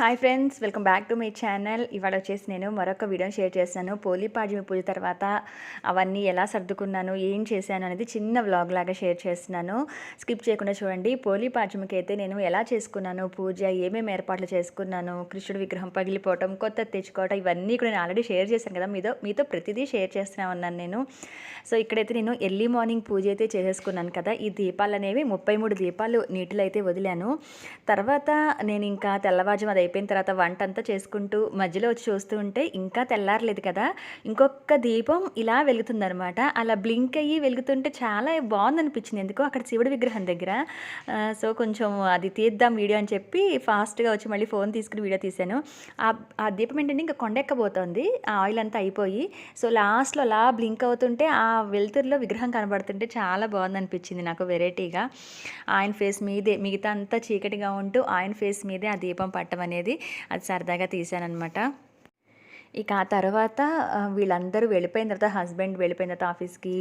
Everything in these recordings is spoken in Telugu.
Hi friends welcome back to my channel. ఇవాళ వచ్చేసి నేను మరొక వీడియో షేర్ చేస్తాను పోలీ పాడ్యమి పూజ తర్వాత అవన్నీ ఎలా సర్దుకున్నాను ఏం చేశాను అనేది చిన్న వ్లాగ్ లాగా షేర్ చేస్తున్నాను. స్కిప్ చేయకుండా చూడండి. పోలీ పాడ్యమికి అయితే నేను ఎలా చేసుకున్నాను పూజ ఏమేమి ఏర్పాట్లు చేసుకున్నాను కృష్ణుడి విగ్రహం పగిలిపోవటం కొత్త తెచ్చుకోవటం ఇవన్నీ కూడా నేను ఆల్రెడీ షేర్ చేశాను కదా. మీతో మీతో ప్రతిదీ షేర్ చేస్తూనే ఉన్నాను నేను. సో ఇక్కడైతే నేను ఎర్లీ మార్నింగ్ పూజ అయితే చేసేసుకున్నాను కదా. ఈ దీపాలు అనేవి ముప్పై మూడు దీపాలు నీటిలో అయితే వదిలాను. తర్వాత నేను ఇంకా తెల్లవారుజాము అది అయిపోయిన తర్వాత వంట అంతా చేసుకుంటూ మధ్యలో వచ్చి చూస్తూ ఉంటే ఇంకా తెల్లారలేదు కదా. ఇంకొక దీపం ఇలా వెలుగుతుందనమాట అలా బ్లింక్ అయ్యి వెలుగుతుంటే చాలా బాగుంది అనిపించింది ఎందుకో అక్కడ శివుడి విగ్రహం దగ్గర. సో కొంచెం అది తీద్దాం వీడియో అని చెప్పి ఫాస్ట్గా వచ్చి మళ్ళీ ఫోన్ తీసుకుని వీడియో తీశాను. ఆ ఆ దీపం ఏంటంటే ఇంకా కొండెక్కబోతోంది ఆ ఆయిల్ అంతా అయిపోయి. సో లాస్ట్లో అలా బ్లింక్ అవుతుంటే ఆ వెలుతురులో విగ్రహం కనబడుతుంటే చాలా బాగుంది అనిపించింది నాకు వెరైటీగా. ఆయన ఫేస్ మీదే మిగతా అంతా చీకటిగా ఉంటూ ఆయన ఫేస్ మీదే ఆ దీపం పట్టం అనేది అది సరదాగా తీశానమాట ఇక ఆ తర్వాత వీళ్ళందరూ వెళ్ళిపోయిన తర్వాత హస్బెండ్ వెళ్ళిపోయిన తర్వాత ఆఫీస్కి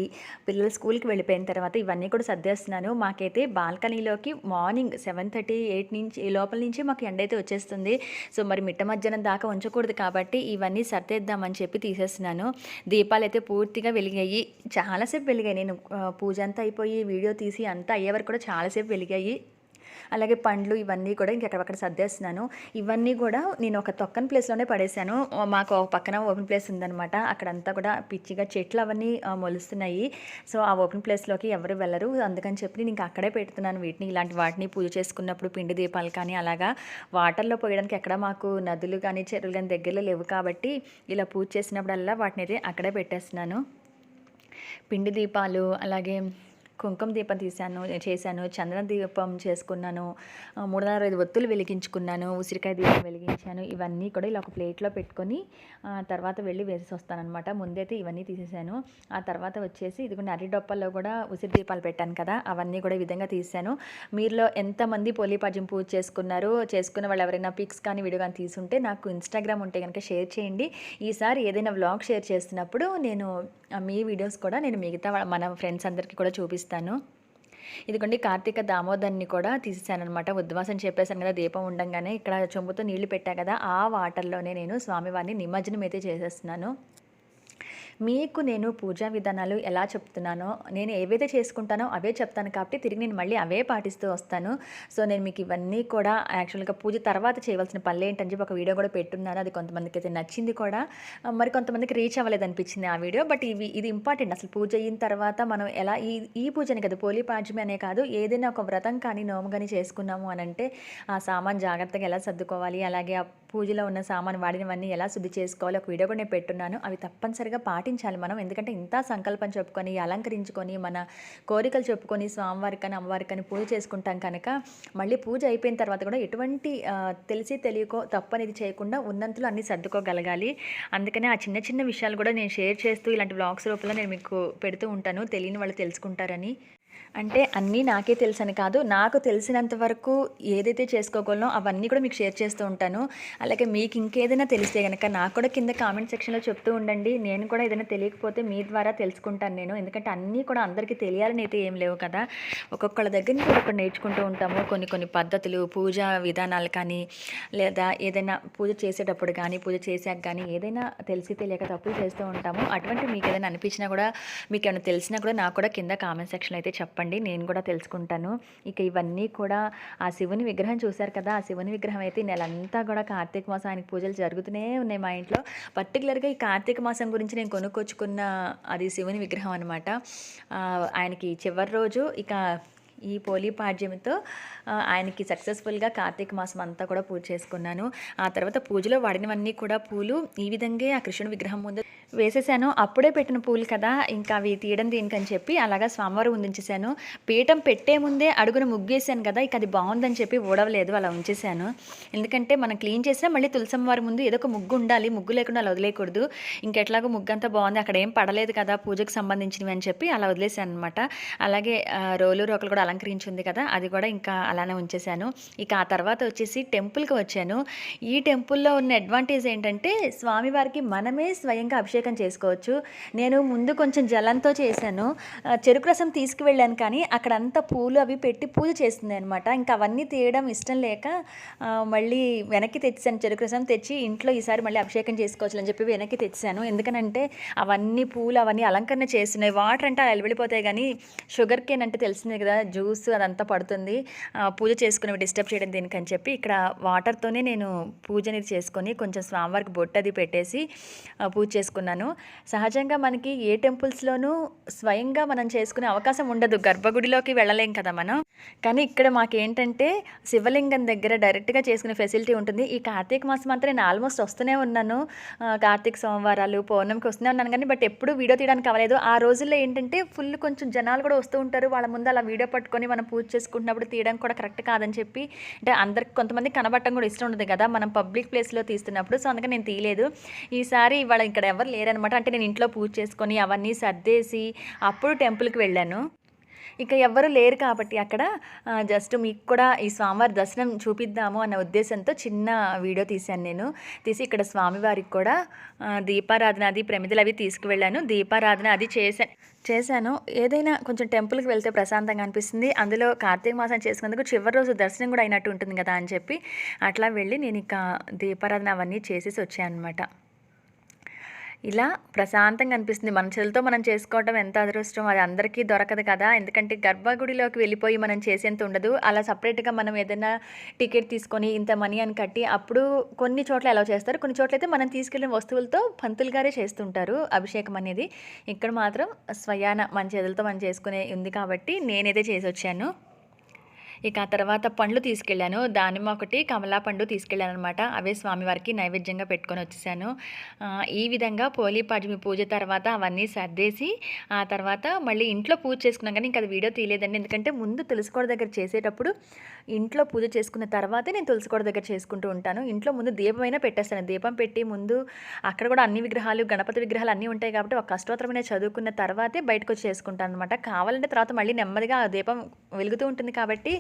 పిల్లలు స్కూల్కి వెళ్ళిపోయిన తర్వాత ఇవన్నీ కూడా సర్దేస్తున్నాను. మాకైతే బాల్కనీలోకి మార్నింగ్ సెవెన్ థర్టీ ఎయిట్ నుంచి లోపల నుంచి మాకు ఎండ అయితే వచ్చేస్తుంది. సో మరి మిట్ట మధ్యాహ్నం దాకా ఉంచకూడదు కాబట్టి ఇవన్నీ సర్దేద్దామని చెప్పి తీసేస్తున్నాను. దీపాలు అయితే పూర్తిగా వెలిగాయి. చాలాసేపు వెలిగాయి. నేను పూజ అంతా అయిపోయి వీడియో తీసి అంతా అయ్యే వరకు కూడా చాలాసేపు వెలిగాయి. అలాగే పండ్లు ఇవన్నీ కూడా ఇంకెక్కడక్కడ సర్దేస్తున్నాను. ఇవన్నీ కూడా నేను ఒక తొక్కని ప్లేస్లోనే పడేశాను మాకు ఒక పక్కన ఓపెన్ ప్లేస్ ఉందన్నమాట. అక్కడంతా కూడా పిచ్చిగా చెట్లు అవన్నీ మొలుస్తున్నాయి. సో ఆ ఓపెన్ ప్లేస్లోకి ఎవరు వెళ్ళరు. అందుకని చెప్పి నేను ఇంకా అక్కడే పెడుతున్నాను వీటిని. ఇలాంటి వాటిని పూజ చేసుకున్నప్పుడు పిండి దీపాలు కానీ అలాగా వాటర్లో పోయడానికి ఎక్కడ మాకు నదులు కానీ చెరువులు కానీ దగ్గరలో లేవు కాబట్టి ఇలా పూజ చేసినప్పుడల్లా వాటిని అయితే అక్కడే పెట్టేస్తున్నాను. పిండి దీపాలు అలాగే కుంకుమ దీపం తీశాను చేశాను చందన దీపం చేసుకున్నాను మూడు మూడున్నర ఐదు ఒత్తులు వెలిగించుకున్నాను ఉసిరికాయ దీపం వెలిగించాను ఇవన్నీ కూడా ఇలా ఒక ప్లేట్లో పెట్టుకొని తర్వాత వెళ్ళి వేసేసి వస్తానమాట ముందైతే ఇవన్నీ తీసేసాను ఆ తర్వాత వచ్చేసి ఇది కూడా అరిడొప్పల్లో కూడా ఉసిరి దీపాలు పెట్టాను కదా అవన్నీ కూడా ఈ విధంగా తీశాను. మీరులో ఎంతమంది పోలీపాజ్యం పూజ చేసుకున్నారు చేసుకున్న వాళ్ళు ఎవరైనా పిక్స్ కానీ వీడియో కానీ తీసుంటే నాకు ఇన్స్టాగ్రామ్ ఉంటే కనుక షేర్ చేయండి. ఈసారి ఏదైనా వ్లాగ్ షేర్ చేస్తున్నప్పుడు నేను మీ వీడియోస్ కూడా నేను మిగతా మన ఫ్రెండ్స్ అందరికీ కూడా చూపిస్తాను. ఇదిగోండి కార్తీక దామోదర్ని కూడా తీసేసాను అనమాట ఉద్వాసం చెప్పేశాను కదా దీపం ఉండంగానే. ఇక్కడ చెంబుతో నీళ్ళు పెట్టా కదా ఆ వాటర్లోనే నేను స్వామివారిని నిమజ్జనం అయితే చేసేస్తున్నాను. మీకు నేను పూజా విధానాలు ఎలా చెప్తున్నానో నేను ఏవైతే చేసుకుంటానో అవే చెప్తాను కాబట్టి తిరిగి నేను మళ్ళీ అవే పాటిస్తూ వస్తాను. సో నేను మీకు ఇవన్నీ కూడా యాక్చువల్గా పూజ తర్వాత చేయవలసిన పనులు ఏంటని చెప్పి ఒక వీడియో కూడా పెట్టున్నాను. అది కొంతమందికి అయితే నచ్చింది కూడా. మరి కొంతమందికి రీచ్ అవ్వలేదు అనిపించింది ఆ వీడియో. బట్ ఇవి ఇది ఇంపార్టెంట్ అసలు పూజ అయిన తర్వాత మనం ఎలా ఈ ఈ పూజని కదా పోలీ పాడ్యమి అనే కాదు ఏదైనా ఒక వ్రతం కానీ నోము కానీ చేసుకున్నాము అని అంటే ఆ సామాన్ జాగ్రత్తగా ఎలా సర్దుకోవాలి అలాగే పూజలో ఉన్న సామాను వాడినవన్నీ ఎలా శుద్ధి చేసుకోవాలి ఒక వీడియో కూడా నేను పెట్టున్నాను. అవి తప్పనిసరిగా పాటించాలి మనం. ఎందుకంటే ఇంత సంకల్పం చెప్పుకొని అలంకరించుకొని మన కోరికలు చెప్పుకొని స్వామివారికి కానీ అమ్మవారికి కానీ పూజ చేసుకుంటాం కనుక మళ్ళీ పూజ అయిపోయిన తర్వాత కూడా ఎటువంటి తెలిసి తెలియకో తప్పు అనేది చేయకుండా ఉన్నంతలో అన్నీ సర్దుకోగలగాలి. అందుకనే ఆ చిన్న చిన్న విషయాలు కూడా నేను షేర్ చేస్తూ ఇలాంటి బ్లాగ్స్ రూపంలో నేను మీకు పెడుతూ ఉంటాను. తెలియని వాళ్ళు తెలుసుకుంటారని. అంటే అన్నీ నాకే తెలుసని కాదు నాకు తెలిసినంత వరకు ఏదైతే చేసుకోగలనో అవన్నీ కూడా మీకు షేర్ చేస్తూ ఉంటాను. అలాగే మీకు ఇంకేదైనా తెలిస్తే కనుక నాకు కూడా కింద కామెంట్ సెక్షన్లో చెప్తూ ఉండండి. నేను కూడా ఏదైనా తెలియకపోతే మీ ద్వారా తెలుసుకుంటాను నేను. ఎందుకంటే అన్నీ కూడా అందరికీ తెలియాలని అయితే ఏం లేవు కదా. ఒక్కొక్కళ్ళ దగ్గర నుంచి ఒక్కొక్కటి నేర్చుకుంటూ ఉంటాము. కొన్ని కొన్ని పద్ధతులు పూజా విధానాలు కానీ లేదా ఏదైనా పూజ చేసేటప్పుడు కానీ పూజ చేశాక కానీ ఏదైనా తెలిసి తెలియక తప్పులు చేస్తూ ఉంటాము. అటువంటి మీకు ఏదైనా అనిపించినా కూడా మీకు ఏమైనా తెలిసినా కూడా నాకు కూడా కింద కామెంట్ సెక్షన్లో అయితే చెప్పండి. చెప్పండి నేను కూడా తెలుసుకుంటాను. ఇక ఇవన్నీ కూడా ఆ శివుని విగ్రహం చూశారు కదా ఆ శివుని విగ్రహం అయితే ఈ నెలంతా కూడా కార్తీక మాసం ఆయనకి పూజలు జరుగుతూనే ఉన్నాయి మా ఇంట్లో. పర్టికులర్గా ఈ కార్తీక మాసం గురించి నేను కొనుక్కొచ్చుకున్న అది శివుని విగ్రహం అనమాట ఆయనకి చివరి రోజు ఇక ఈ పోలీ ఆయనకి సక్సెస్ఫుల్గా కార్తీక మాసం అంతా కూడా పూజ చేసుకున్నాను. ఆ తర్వాత పూజలో వాడినవన్నీ కూడా పూలు ఈ విధంగా ఆ కృష్ణుడి విగ్రహం ముందు వేసేసాను. అప్పుడే పెట్టిన పూలు కదా ఇంకా అవి తీయడం దీనికని చెప్పి అలాగా స్వామివారు ఉంచేసాను పీఠం పెట్టే ముందే అడుగున ముగ్గేసాను కదా ఇక అది బాగుందని చెప్పి ఊడవలేదు అలా ఉంచేసాను ఎందుకంటే మనం క్లీన్ చేసినా మళ్ళీ తులసమ్మ వారి ముందు ఏదో ఒక ముగ్గు ఉండాలి ముగ్గు లేకుండా అలా వదిలేయకూడదు. ఇంకెట్లాగో ముగ్గు అంతా బాగుంది అక్కడ ఏం పడలేదు కదా పూజకు సంబంధించినవి అని చెప్పి అలా వదిలేసాను అనమాట అలాగే రోలు రోకలు కూడా అలంకరించింది కదా అది కూడా ఇంకా అలానే ఉంచేసాను ఇక ఆ తర్వాత వచ్చేసి టెంపుల్కి వచ్చాను. ఈ టెంపుల్లో ఉన్న అడ్వాంటేజ్ ఏంటంటే స్వామివారికి మనమే స్వయంగా అభిషేకం అభిషేకం చేసుకోవచ్చు. నేను ముందు కొంచెం జలంతో చేశాను. చెరుకు రసం తీసుకువెళ్ళాను కానీ అక్కడంతా పూలు అవి పెట్టి పూజ చేస్తుంది అనమాట ఇంకా అవన్నీ తీయడం ఇష్టం లేక మళ్ళీ వెనక్కి తెచ్చాను చెరుకు రసం తెచ్చి ఇంట్లో ఈసారి మళ్ళీ అభిషేకం చేసుకోవచ్చు అని చెప్పి వెనక్కి తెచ్చాను. ఎందుకనంటే అవన్నీ పూలు అవన్నీ అలంకరణ చేస్తున్నాయి. వాటర్ అంటే అలా వెళ్ళిపోతాయి కానీ షుగర్ కేన్ అంటే తెలిసిందే కదా జ్యూస్ అదంతా పడుతుంది. పూజ చేసుకుని డిస్టర్బ్ చేయడం దీనికని చెప్పి ఇక్కడ వాటర్తోనే నేను పూజ అనేది చేసుకొని కొంచెం స్వామివారికి బొట్టు అది పెట్టేసి పూజ చేసుకున్నాను. సహజంగా మనకి ఏ టెంపుల్స్లోనూ స్వయంగా మనం చేసుకునే అవకాశం ఉండదు. గర్భగుడిలోకి వెళ్ళలేం కదా మనం. కానీ ఇక్కడ మాకేంటంటే శివలింగం దగ్గర డైరెక్ట్గా చేసుకునే ఫెసిలిటీ ఉంటుంది. ఈ కార్తీక మాసం మాత్రం నేను ఆల్మోస్ట్ వస్తూనే ఉన్నాను. కార్తీక సోమవారాలు పౌర్ణమికి వస్తూనే ఉన్నాను కానీ బట్ ఎప్పుడు వీడియో తీయడానికి అవ్వలేదు. ఆ రోజుల్లో ఏంటంటే ఫుల్ కొంచెం జనాలు కూడా వస్తూ ఉంటారు. వాళ్ళ ముందు అలా వీడియో పట్టుకొని మనం పూజ చేసుకుంటున్నప్పుడు తీయడం కూడా కరెక్ట్ కాదని చెప్పి అంటే అందరికి కొంతమంది కనబడటం కూడా ఇష్టం ఉండదు కదా. మనం పబ్లిక్ ప్లేస్లో తీస్తున్నప్పుడు సో అందుకని నేను తీయలేదు. ఈసారి ఇవాళ ఇక్కడ ఎవరు లేరనమాట అంటే నేను ఇంట్లో పూజ చేసుకొని అవన్నీ సర్దేసి అప్పుడు టెంపుల్కి వెళ్ళాను. ఇక ఎవ్వరు లేరు కాబట్టి అక్కడ జస్ట్ మీకు కూడా ఈ స్వామివారి దర్శనం చూపిద్దాము అన్న ఉద్దేశంతో చిన్న వీడియో తీశాను నేను. తీసి ఇక్కడ స్వామివారికి కూడా దీపారాధన అది ప్రమిదలు అవి తీసుకువెళ్ళాను. దీపారాధన అది చేశాను చేశాను. ఏదైనా కొంచెం టెంపుల్కి వెళ్తే ప్రశాంతంగా అనిపిస్తుంది. అందులో కార్తీక మాసం చేసుకునేందుకు చివరి రోజు దర్శనం కూడా అయినట్టు ఉంటుంది కదా అని చెప్పి అట్లా వెళ్ళి నేను ఇక దీపారాధన అవన్నీ చేసేసి వచ్చాను అనమాట ఇలా ప్రశాంతంగా అనిపిస్తుంది. మన చేతులతో మనం చేసుకోవటం ఎంత అదృష్టం అది అందరికీ దొరకదు కదా. ఎందుకంటే గర్భగుడిలోకి వెళ్ళిపోయి మనం చేసేంత ఉండదు. అలా సపరేట్గా మనం ఏదైనా టికెట్ తీసుకొని ఇంత మనీ అని కట్టి అప్పుడు కొన్ని చోట్ల ఎలా చేస్తారు. కొన్ని చోట్ల అయితే మనం తీసుకెళ్ళిన వస్తువులతో పంతులు గారే చేస్తుంటారు అభిషేకం అనేది. ఇక్కడ మాత్రం స్వయాన మన చేతులతో మనం చేసుకునే ఉంది కాబట్టి నేనైతే చేసి వచ్చాను ఇక ఆ తర్వాత పండ్లు తీసుకెళ్ళాను. దానిమ్మ ఒకటి కమలా పండు తీసుకెళ్ళాను అనమాట అవే స్వామివారికి నైవేద్యంగా పెట్టుకొని వచ్చేసాను. ఈ విధంగా పోలీ పాడ్యమి పూజ తర్వాత అవన్నీ సర్దేసి ఆ తర్వాత మళ్ళీ ఇంట్లో పూజ చేసుకున్నాం కానీ ఇంకా అది వీడియో తీయలేదండి. ఎందుకంటే ముందు తులసికోడ దగ్గర చేసేటప్పుడు ఇంట్లో పూజ చేసుకున్న తర్వాతే నేను తులసికోడ దగ్గర చేసుకుంటూ ఉంటాను. ఇంట్లో ముందు దీపమైనా పెట్టేస్తాను. దీపం పెట్టి ముందు అక్కడ కూడా అన్ని విగ్రహాలు గణపతి విగ్రహాలు అన్నీ ఉంటాయి కాబట్టి ఒక అష్టోత్తరమైన చదువుకున్న తర్వాతే బయటకు వచ్చి చేసుకుంటాను అనమాట కావాలంటే తర్వాత మళ్ళీ నెమ్మదిగా ఆ దీపం వెలుగుతూ ఉంటుంది కాబట్టి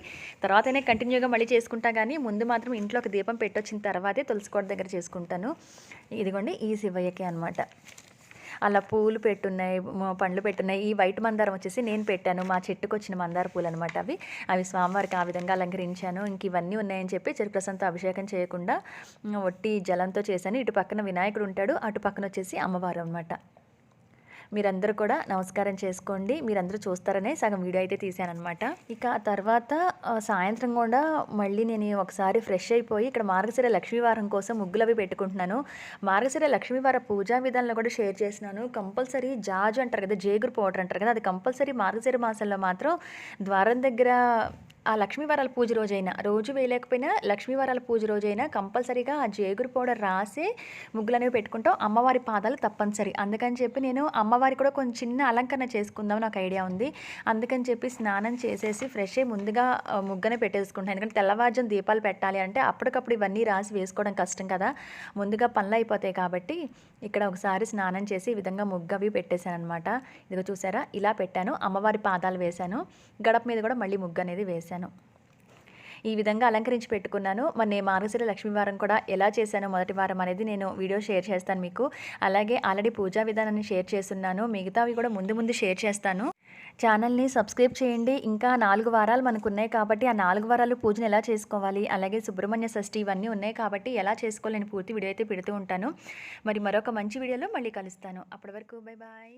తర్వాతనే కంటిన్యూగా మళ్ళీ చేసుకుంటా కానీ ముందు మాత్రం ఇంట్లో ఒక దీపం పెట్టొచ్చిన తర్వాతే తులసికోట దగ్గర చేసుకుంటాను. ఇదిగోండి ఈ శివయ్యకి అనమాట అలా పూలు పెట్టున్నాయి పండ్లు పెట్టున్నాయి. ఈ వైట్ మందారం వచ్చేసి నేను పెట్టాను. మా చెట్టుకు వచ్చిన మందార పూలు అనమాట అవి. అవి స్వామివారికి ఆ విధంగా అలంకరించాను. ఇంక ఇవన్నీ ఉన్నాయని చెప్పి చెరుకురసంతో అభిషేకం చేయకుండా ఒట్టి జలంతో చేశాను. ఇటు పక్కన వినాయకుడు ఉంటాడు. అటు పక్కన వచ్చేసి అమ్మవారు అనమాట మీరందరూ కూడా నమస్కారం చేసుకోండి. మీరందరూ చూస్తారనే సగం వీడియో అయితే తీశానమాట ఇక ఆ తర్వాత సాయంత్రం కూడా మళ్ళీ నేను ఒకసారి ఫ్రెష్ అయిపోయి ఇక్కడ మార్గశిర లక్ష్మీవారం కోసం ముగ్గులు అవి పెట్టుకుంటున్నాను. మార్గశిర లక్ష్మీవార పూజా విధానంలో కూడా షేర్ చేసినాను కంపల్సరీ జాజు అంటారు కదా జేగురు పౌడర్ అంటారు కదా అది కంపల్సరీ మార్గశిర మాసంలో మాత్రం ద్వారం దగ్గర ఆ లక్ష్మీవారాల పూజ రోజైనా రోజు వేయలేకపోయినా లక్ష్మీవారాల పూజ రోజైనా కంపల్సరీగా ఆ జేగురు పౌడర్ రాసి ముగ్గులు అనేవి పెట్టుకుంటాం. అమ్మవారి పాదాలు తప్పనిసరి. అందుకని చెప్పి నేను అమ్మవారి కూడా కొంచెం చిన్న అలంకరణ చేసుకుందాం నాకు ఐడియా ఉంది. అందుకని చెప్పి స్నానం చేసేసి ఫ్రెష్ అయ్యి ముందుగా ముగ్గనే పెట్టేసుకుంటాను. ఎందుకంటే తెల్లవారుజాము దీపాలు పెట్టాలి అంటే అప్పటికప్పుడు ఇవన్నీ రాసి వేసుకోవడం కష్టం కదా. ముందుగా పనులు అయిపోతాయి కాబట్టి ఇక్కడ ఒకసారి స్నానం చేసి ఈ విధంగా ముగ్గు అవి పెట్టేశాను అనమాట ఇదిగో చూసారా? ఇలా పెట్టాను. అమ్మవారి పాదాలు వేశాను. గడప మీద కూడా మళ్ళీ ముగ్గు అనేది వేశాను. ఈ విధంగా అలంకరించి పెట్టుకున్నాను. మరి నేను మార్గశిర లక్ష్మీ వారం కూడా ఎలా చేశానో మొదటి వారం అనేది నేను వీడియో షేర్ చేస్తాను మీకు. అలాగే ఆల్రెడీ పూజా విధానాన్ని షేర్ చేస్తున్నాను. మిగతావి కూడా ముందు ముందు షేర్ చేస్తాను. ఛానల్ని సబ్స్క్రైబ్ చేయండి. ఇంకా నాలుగు వారాలు మనకు ఉన్నాయి కాబట్టి ఆ నాలుగు వారాలు పూజను ఎలా చేసుకోవాలి? అలాగే సుబ్రహ్మణ్య షష్ఠి ఇవన్నీ ఉన్నాయి కాబట్టి ఎలా చేసుకోవాలని పూర్తి వీడియో అయితే పెడుతూ ఉంటాను. మరి మరొక మంచి వీడియోలో మళ్ళీ కలుస్తాను. అప్పటి వరకు బై బాయ్.